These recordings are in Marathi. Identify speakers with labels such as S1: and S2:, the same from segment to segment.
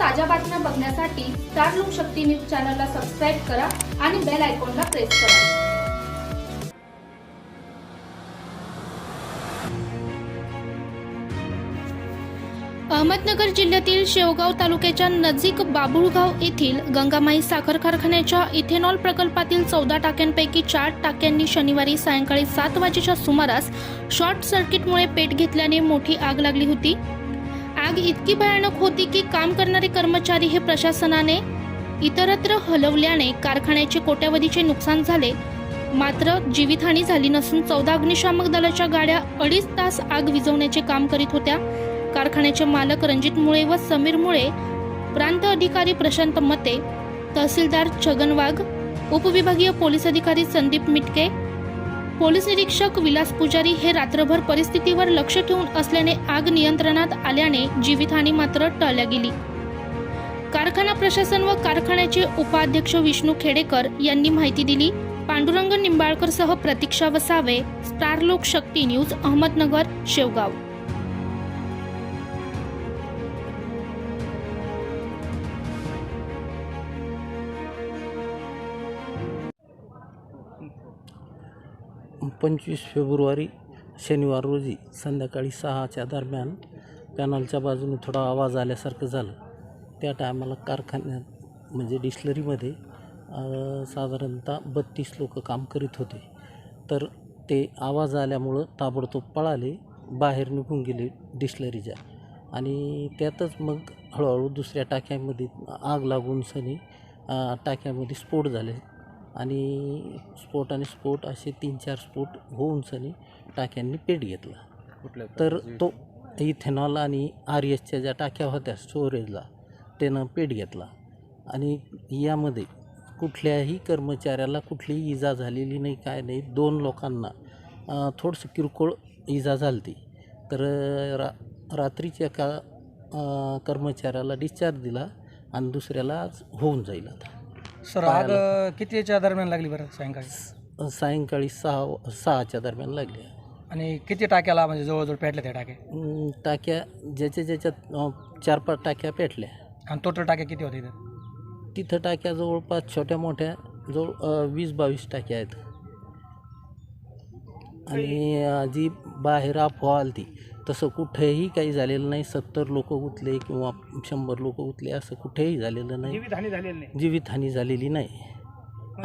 S1: ताज्या बातम्या बघण्यासाठी स्टार लोक शक्ती न्यूज चॅनलला सबस्क्राईब करा आणि बेल आयकॉनला प्रेस करा. अहमदनगर जिल्ह्यातील शेवगाव तालुक्याच्या नजीक बाबुळगाव येथील गंगामाई साखर कारखान्याच्या इथेनॉल प्रकल्पातील चौदा टाक्यांपैकी चार टाक्यांनी शनिवारी सायंकाळी सात वाजेच्या सुमारास शॉर्ट सर्किटमुळे पेट घेतल्याने मोठी आग लागली होती. आग इतकी भयानक होती की काम करणारे कर्मचारी हे प्रशासनाने इतरत्र हलवल्याने कारखान्याचे कोट्यावधीचे नुकसान झाले. मात्र जीवितहानी झाली नसून चौदा अग्निशामक दलाच्या गाड्या अडीच तास आग विझवण्याचे काम करीत होत्या. कारखान्याचे मालक रणजित मुळे व समीर मुळे प्रांत अधिकारी प्रशांत मते तहसीलदार छगन वाघ उपविभागीय पोलीस अधिकारी संदीप मिटके पोलीस निरीक्षक विलास पुजारी हे रात्रभर परिस्थितीवर लक्ष ठेवून असल्याने आग नियंत्रणात आल्याने जीवितहानी मात्र टळल्या गेली. कारखाना प्रशासन व कारखान्याचे उपाध्यक्ष विष्णू खेडेकर यांनी माहिती दिली. पांडुरंग निंबाळकर प्रतीक्षा वसावे स्टार लोक शक्ती न्यूज अहमदनगर शेवगाव.
S2: पंचवीस फेब्रुवारी शनिवार रोजी संध्याकाळी सहाच्या दरम्यान कॅनलच्या बाजूने थोडा आवाज आल्यासारखं झालं. त्या टायमाला कारखान्यात म्हणजे डिस्लरीमध्ये साधारणतः बत्तीस लोक काम करीत होते. तर ते आवाज आल्यामुळं ताबडतोब पळाले बाहेर निघून गेले डिस्लरीच्या. आणि त्यातच मग हळूहळू दुसऱ्या टाक्यामध्ये आग लागून सनी टाक्यामध्ये स्फोट झाले. आणि स्फोट आणि स्फोट असे तीन चार स्फोट होऊन सनी टाक्यांनी पेट घेतला.
S3: कुठल्या
S2: तर तो इथेनॉल आणि आर एसच्या ज्या टाक्या होत्या स्टोरेजला त्यानं पेट घेतला. आणि यामध्ये कुठल्याही कर्मचाऱ्याला कुठलीही इजा झालेली नाही काय नाही दोन लोकांना थोडंसं किरकोळ इजा झाली तर रा रात्रीच्या का कर्मचाऱ्याला डिस्चार्ज दिला आणि दुसऱ्याला आज होऊन जाईल आता.
S3: सर आग कितीच्या दरम्यान लागली बरं सायंकाळी?
S2: सायंकाळी सहा सहाच्या दरम्यान लागली.
S3: आणि किती टाक्याला म्हणजे जवळजवळ पेटल्या त्या टाक्या?
S2: अं, टाक्या ज्याच्या ज्याच्यात अं, चार पाच टाक्या पेटल्या.
S3: आणि टोटल टाक्या किती होत्या इथं?
S2: तिथं टाक्या जवळपास छोट्या मोठ्या जवळ अं, वीस बावीस टाक्या आहेत. आणि अं, जी बाहेर अफवा आली ती तसं कुठेही काही झालेलं नाही. सत्तर लोक गुतले किंवा शंभर लोक गुतले असं कुठेही झालेलं नाही.
S3: जीवितहानी झालेली नाही.
S2: जीवितहानी झालेली नाही.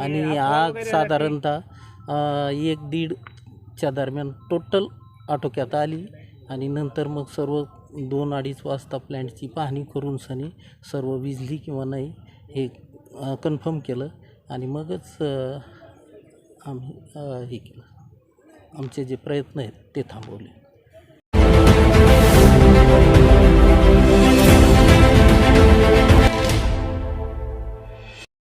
S2: आणि आग साधारणतः अं, एक दीडच्या दरम्यान टोटल आटोक्यात आली आणि नंतर मग सर्व दोन अडीच वाजता प्लॅन्टची पाहणी करून सनी सर्व विजली किंवा नाही हे कन्फर्म केलं आणि मगच अं, आम्ही अं, हे केलं. आमचे जे प्रयत्न आहेत ते थांबवले.